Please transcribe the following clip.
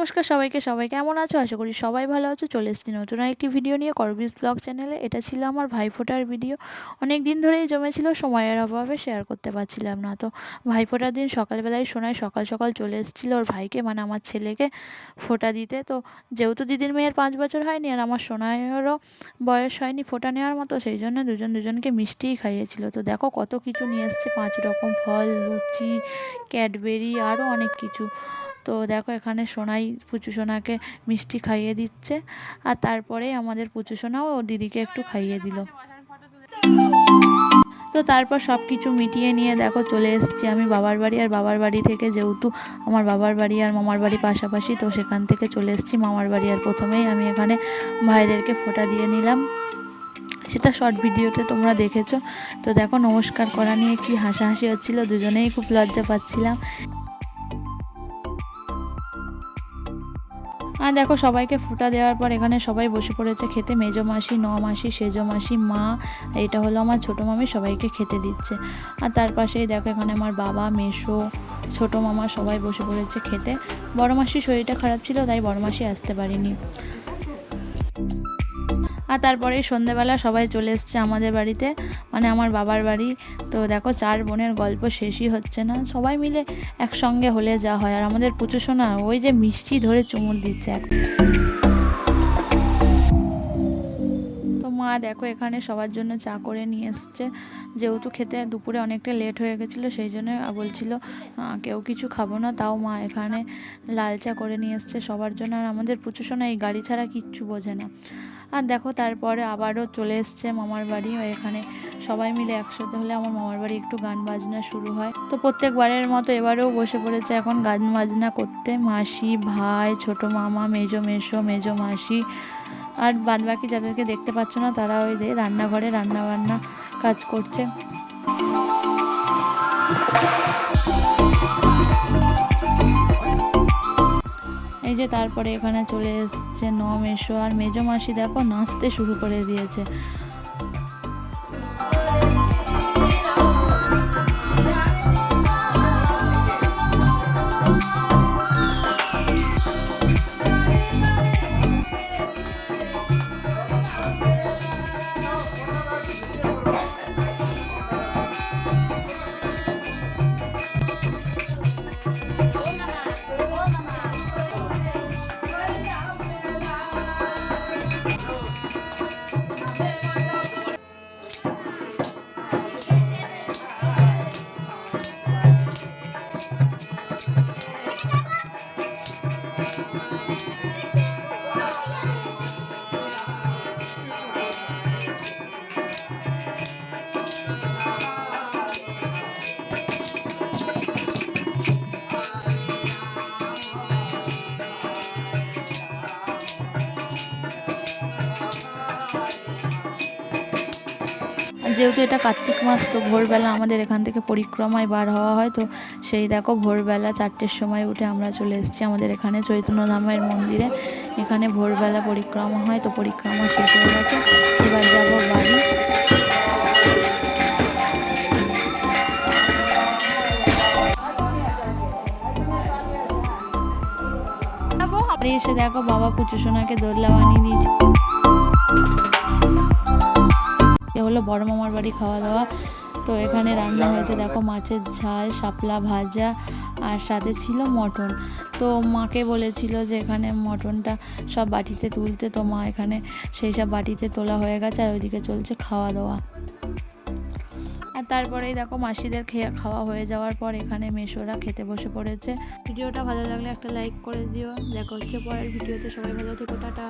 নমস্কার সবাইকে। সবাই কেমন আছো? আশা করি সবাই ভালো আছো। চলে এসেছি নতুন একটি ভিডিও নিয়ে করবিস ব্লগ চ্যানেলে এটা ছিল আমার ভাইফোঁটার ভিডিও অনেক দিন ধরেই জমেছিল সময়ের অভাবে শেয়ার করতে পারছিলাম না। তো ভাইফোঁটার দিন সকালবেলায় শোনায় সকাল সকাল চলে এসেছিল ওর ভাইকে মানে আমার ছেলেকে ফোঁটা দিতে। তো যেহেতু দিদির মেয়ের পাঁচ বছর হয়নি আর আমার সোনায়েরও বয়স হয়নি ফোঁটা নেওয়ার মতো, সেই জন্য দুজন দুজনকে মিষ্টিই খাইয়েছিল। তো দেখো কত কিছু নিয়ে এসছে। পাঁচ রকম ফল, লুচি, ক্যাডবেরি আরও অনেক কিছু। তো দেখো এখানে সোনাই, পুচু সোনাকে মিষ্টি খাইয়ে দিচ্ছে। আর তারপরে আমাদের পুচু সোনাও দিদিকে একটু খাইয়ে দিল। তো তারপর সব কিছু মিটিয়ে নিয়ে দেখো চলে এসেছি আমি বাবার বাড়ি। আর বাবার বাড়ি থেকে যেহেতু আমার বাবার বাড়ি আর মামার বাড়ি পাশাপাশি, তো সেখান থেকে চলে এসেছি মামার বাড়ি। আর প্রথমেই আমি এখানে ভাইদেরকে ফোঁটা দিয়ে নিলাম। সেটা শর্ট ভিডিওতে তোমরা দেখেছ। তো দেখো নমস্কার করা নিয়ে কি হাসাহাসি হচ্ছিল, দুজনেই খুব লজ্জা পাচ্ছিলাম। আর দেখো সবাইকে ফুটা দেওয়ার পর এখানে সবাই বসে পড়েছে খেতে। মেজো মাসি, ন মাসি, সেজো মাসি, মা, এটা হলো আমার ছোটো মামি, সবাইকে খেতে দিচ্ছে। আর তার পাশেই দেখো এখানে আমার বাবা মেশো ছোটো মামা সবাই বসে পড়েছে খেতে। বড় মাসির শরীরটা খারাপ ছিল, তাই বড় মাসি আসতে পারিনি। আর তারপরে সন্ধেবেলা সবাই চলে এসছে আমাদের বাড়িতে মানে আমার বাবার বাড়ি। তো দেখো, চার বোনের গল্প শেষই হচ্ছে না। সবাই মিলে একসঙ্গে হলে যা হয়। আর আমাদের পুচু সোনা, ওই যে মিষ্টি ধরে চুমুর দিচ্ছে এখন মা দেখো, এখানে সবার জন্য চা করে নিয়ে এসছে। যেহেতু খেতে দুপুরে অনেকটা লেট হয়ে গেছিল, সেই জন্য বলছিল কেউ কিছু খাব না, তাও মা এখানে লাল চা করে নিয়ে এসছে সবার জন্য। আর আমাদের সোনা এই গাড়ি ছাড়া কিচ্ছু বোঝে না। আর দেখো তারপরে আবারও চলে এসছে মামার বাড়ি এখানে সবাই মিলে একসাথে হলে আমার মামার বাড়ি একটু গান বাজনা শুরু হয়। তো প্রত্যেকবারের মতো এবারেও বসে পড়েছে এখন গান বাজনা করতে। মাসি, ভাই, ছোট মামা, মেজো মেশো মেজো মাসি আর বাদবাকি যাদেরকে দেখতে পাচ্ছ না, তারা ওই যে রান্নাঘরে রান্না বান্না কাজ করছে। এই যে তারপরে এখানে চলে এসছে ন আর মেজো মাসি দেখো নাচতে শুরু করে দিয়েছে। যেহেতু এটা কার্তিক মাস, তো ভোরবেলা আমাদের এখান থেকে পরিক্রমায় বার হওয়া হয়। তো সেই দেখো ভোরবেলা চারটের সময় উঠে আমরা চলে এসেছি আমাদের এখানে চৈতন্য ধামের মন্দিরে। এখানে ভোরবেলা পরিক্রমা হয়, তো পরিক্রমা শেষ হয়ে গেছে। এবার যাব বাড়ি। এসে দেখো বাবা পুচু সোনাকে দোল্লা বানিয়ে দিয়েছে। হলো বড় মামার বাড়ি খাওয়া দাওয়া তো এখানে রান্না হয়েছে, দেখো মাছের ঝাল, শাপলা ভাজা আর সাথে ছিল মটন। তো মাকে বলেছিল যে এখানে মটনটা সব বাটিতে তুলতে, তো মা এখানে সেই সব বাটিতে তোলা হয়ে গেছে আর ওইদিকে চলছে খাওয়া দাওয়া আর তারপরেই দেখো মাসিদের খেয়ে, খাওয়া হয়ে যাওয়ার পর এখানে মেশোরা খেতে বসে পড়েছে। ভিডিওটা ভালো লাগলে একটা লাইক করে দিও। দেখা হচ্ছে পরের ভিডিওতে। সবাই ভালো থেকো, টাটা।